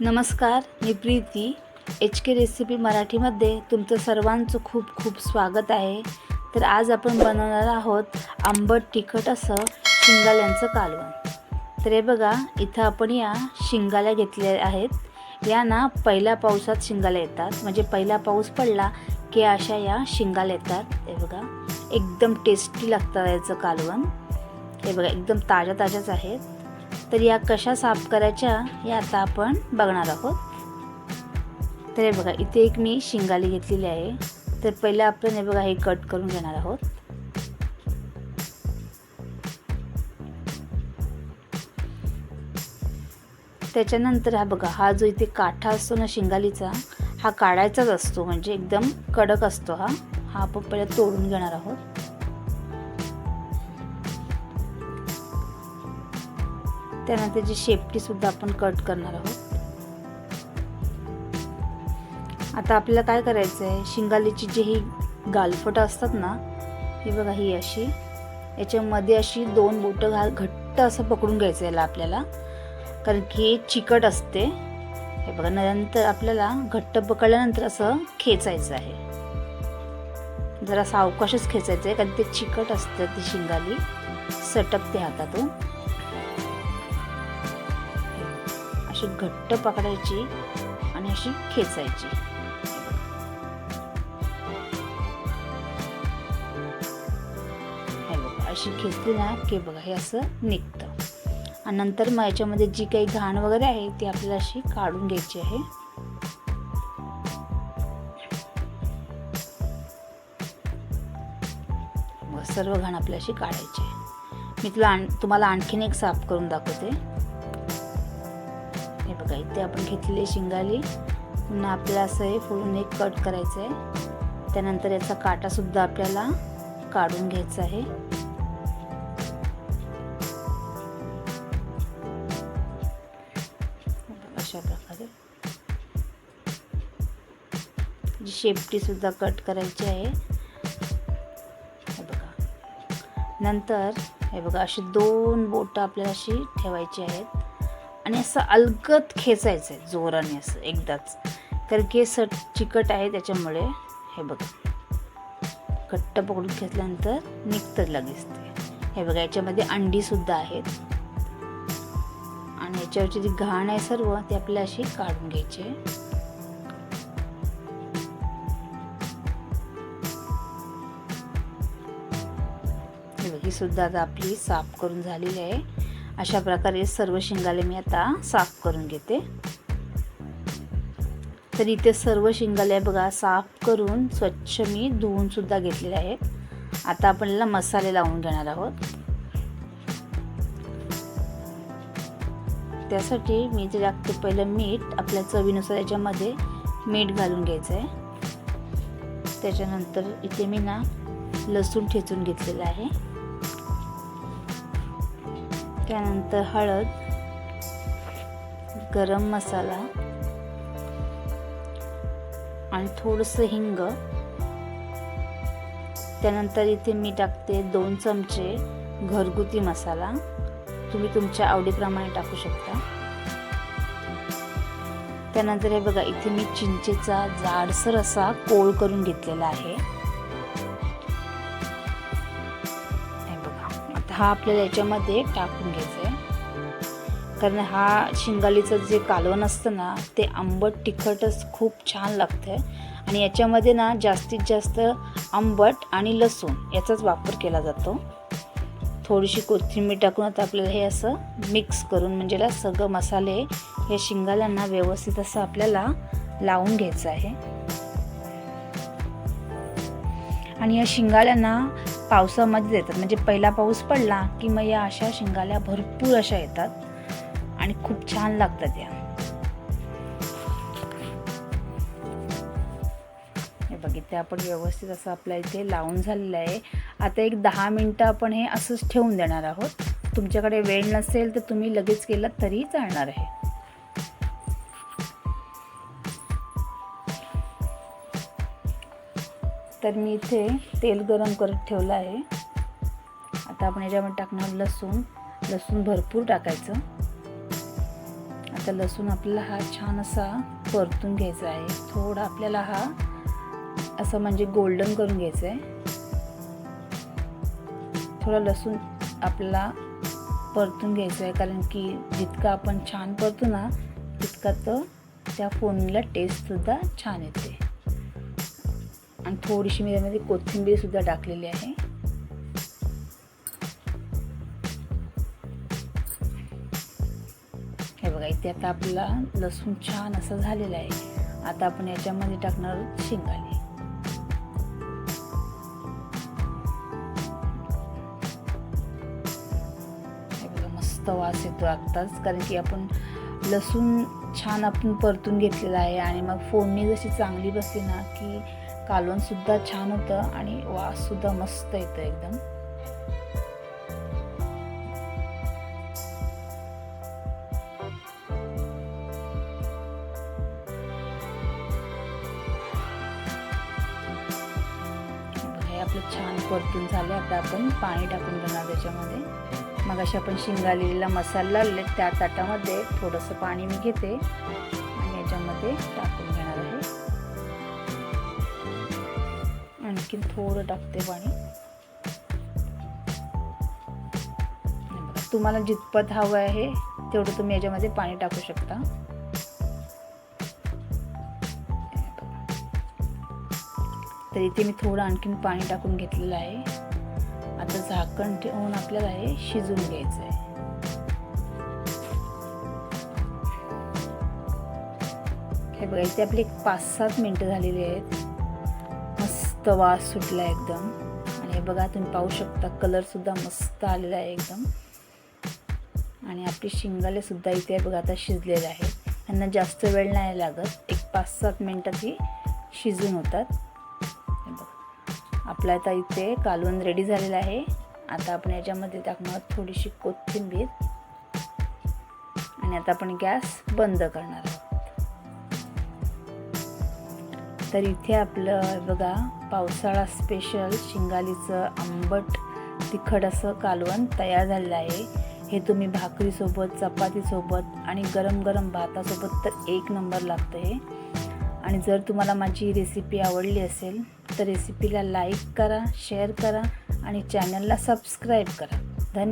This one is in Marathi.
नमस्कार मी प्रीती. एच के रेसिपी मराठीमध्ये तुमचं सर्वांचं खूप खूप स्वागत आहे. तर आज आपण बनवणार आहोत आंबट तिखट असं शिंगाल्यांचं कालवण. तर हे बघा इथं आपण या शिंगाल्या घेतल्या आहेत. या ना पहिल्या पावसात शिंगाल्या येतात. म्हणजे पहिला पाऊस पडला की अशा या शिंगाल्या येतात. हे बघा एकदम टेस्टी लागतं याचं कालवण. हे बघा एकदम ताज्या ताज्याच आहेत. तर या कशा साफ करायच्या या आता आपण बघणार आहोत. तर हे बघा इथे एक मी शिंगाली घेतलेली आहे. तर पहिलं आपण हे बघा हे कट करून घेणार आहोत. त्याच्यानंतर हा बघा हा जो इथे काठा असतो ना शिंगालीचा हा काढायचाच असतो. म्हणजे एकदम कडक असतो हा. हा आपण पहिला तोडून घेणार आहोत. त्यानंतर जी शेपटी सुद्धा आपण कट करणार आहोत. आता आपल्याला काय करायचं आहे शिंगालीची जी ही गालफटं असतात ना ही बघा ही अशी. याच्यामध्ये अशी दोन बोटं घाल घट्ट असं पकडून घ्यायचं याला आपल्याला. कारण की हे चिकट असते. हे बघा नंतर आपल्याला घट्ट पकडल्यानंतर असं खेचायचं आहे. जरा सावकाशच खेचायचं आहे कारण ते चिकट असतं ती शिंगाली. सटकते हातातून. अशी घट्ट पकडायची आणि अशी खेचायची. हे बघा अशी खेचली ना की बघा हे असं निघतं. आणि नंतर मग याच्यामध्ये जी काही घाण वगैरे आहे ती आपल्याला अशी काढून घ्यायची आहे. सर्व घाण आपल्या अशी काढायची मी तुला आण तुम्हाला आणखीन एक साफ करून दाखवते. हे बघा आपण घेतलेली शिंगाली. पुन्हा आपल्याला असं हे फोडून एक कट करायचं आहे. त्यानंतर याचा काटासुद्धा आपल्याला काढून घ्यायचा आहे. अशा प्रकारे. जी शेपटीसुद्धा कट करायची आहे. हे बघा. नंतर हे बघा अशी दोन बोटं आपल्याला अशी ठेवायची आहेत. आणि असं अलगत खेचायचं आहे जोराने असं एकदाच. कारण की सट चिकट आहे त्याच्यामुळे हे बघा. घट्ट पकडून घेतल्यानंतर निघतं लगेच ते. हे बघा याच्यामध्ये अंडीसुद्धा आहेत. आणि याच्यावरची जी घाण आहे सर्व ती आपल्याला अशी काढून घ्यायची आहे. ही सुद्धा आता आपली साफ करून झालेली आहे. अशा प्रकारे सर्व शिंगाले मी आता साफ करून घेते. तर इथे सर्व शिंगाले बघा साफ करून स्वच्छ मी धुवून सुद्धा घेतलेले आहेत. आता आपल्याला मसाले लावून घेणार आहोत. त्यासाठी मी जे लागते पहिलं मीठ आपल्या चवीनुसार याच्यामध्ये मीठ घालून घ्यायचं आहे त्याच्यानंतर इथे मी ना लसूण ठेचून घेतलेलं आहे. त्यानंतर हळद गरम मसाला आणि थोडंसं हिंग. त्यानंतर इथे मी टाकते दोन चमचे घरगुती मसाला. तुम्ही तुमच्या आवडीप्रमाणे टाकू शकता. त्यानंतर हे बघा इथे मी चिंचेचा जाडसर असा कोळ करून घेतलेला आहे. हा आपल्याला याच्यामध्ये टाकून घ्यायचा आहे कारण हा शिंगालीचं जे कालवण असतं ना ते आंबट तिखटच खूप छान लागतं आहे आणि याच्यामध्ये ना जास्तीत जास्त आंबट आणि लसूण याचाच वापर केला जातो. थोडीशी कोथिंबीर टाकून आता आपल्याला हे असं मिक्स करून म्हणजे सगळं मसाले या शिंगाल्यांना व्यवस्थित असं आपल्याला लावून घ्यायचं आहे. आणि या शिंगाल्यांना पावसामध्ये येतात म्हणजे पहिला पाऊस पडला की मग या अशा शिंगाल्या भरपूर अशा येतात आणि खूप छान लागतात या. हे बघितले आपण व्यवस्थित असं आपल्या इथे लावून झालेलं आहे. आता एक दहा मिनटं आपण हे असंच ठेवून देणार आहोत. तुमच्याकडे वेळ नसेल तर तुम्ही लगेच केलं तरी चालणार आहे. तर मी इथे तेल गरम करत ठेवलं आहे. आता आपण याच्यामध्ये टाकणार लसूण. लसूण भरपूर टाकायचं. आता लसूण आपल्याला हा छान असा परतून घ्यायचा आहे. थोडा आपल्याला हा असं म्हणजे गोल्डन करून घ्यायचं आहे. थोडा लसूण आपल्याला परतून घ्यायचं आहे. कारण की जितका आपण छान परतू ना तितका तर त्या फोनला टेस्टसुद्धा छान येते. आणि थोडीशी मी त्यामध्ये कोथिंबीरसुद्धा टाकलेली आहे. हे बघा इथे आता आपला लसूण छान असं झालेला आहे. आता आपण याच्यामध्ये टाकणार आहोत शेंगाले हे बघा मस्त वास येतो आत्ताच कारण की आपण लसूण छान आपण परतून घेतलेला आहे आणि मग फोडणी जशी चांगली बसली ना की कालवणसुद्धा छान होतं आणि वाससुद्धा मस्त येतं एकदम. हे आपलं छान परतून झालं आता आपण पाणी टाकून घेणार त्याच्यामध्ये. मग अशा आपण शिंगालेला मसाला लावले त्या ताटामध्ये थोडंसं पाणी मी घेते आणि याच्यामध्ये टाकून घेणार आहे. आणखीन थोडं टाकते पाणी. बघा, तुम्हाला जितपत हवं आहे तेवढं तुम्ही याच्यामध्ये पाणी टाकू शकता. तर इथे मी थोडं आणखीन पाणी टाकून घेतलेलं आहे. आता झाकण ठेवून आपल्याला हे शिजवून घ्यायचं आहे हे बघा इथे आपली एक पाच सात मिनटं झालेली आहेत. मस्त वास सुटला एकदम. आणि हे बघा तुम्ही पाहू शकता कलरसुद्धा मस्त आलेला आहे एकदम. आणि आपली शिंगालेसुद्धा इथे बघा आता शिजलेले आहे. यांना जास्त वेळ नाही लागत. एक पाच सात मिनटात ही शिजून होतात. बघा. आपला आता इथे कालवण रेडी झालेला आहे. आता आपण याच्यामध्ये टाकणार थोडीशी कोथिंबीर. आणि आता आपण गॅस बंद करणार तर इथे आपलं बघा पावसाळा स्पेशल शिंगालीचं आंबट तिखट असं कालवण तयार झालेलं आहे. हे तुम्ही भाकरीसोबत चपातीसोबत आणि गरम गरम भातासोबत तर एक नंबर लागतं हे. आणि जर तुम्हाला माझी रेसिपी आवडली असेल तर रेसिपीला लाईक करा शेअर करा आणि चॅनलला सबस्क्राईब करा.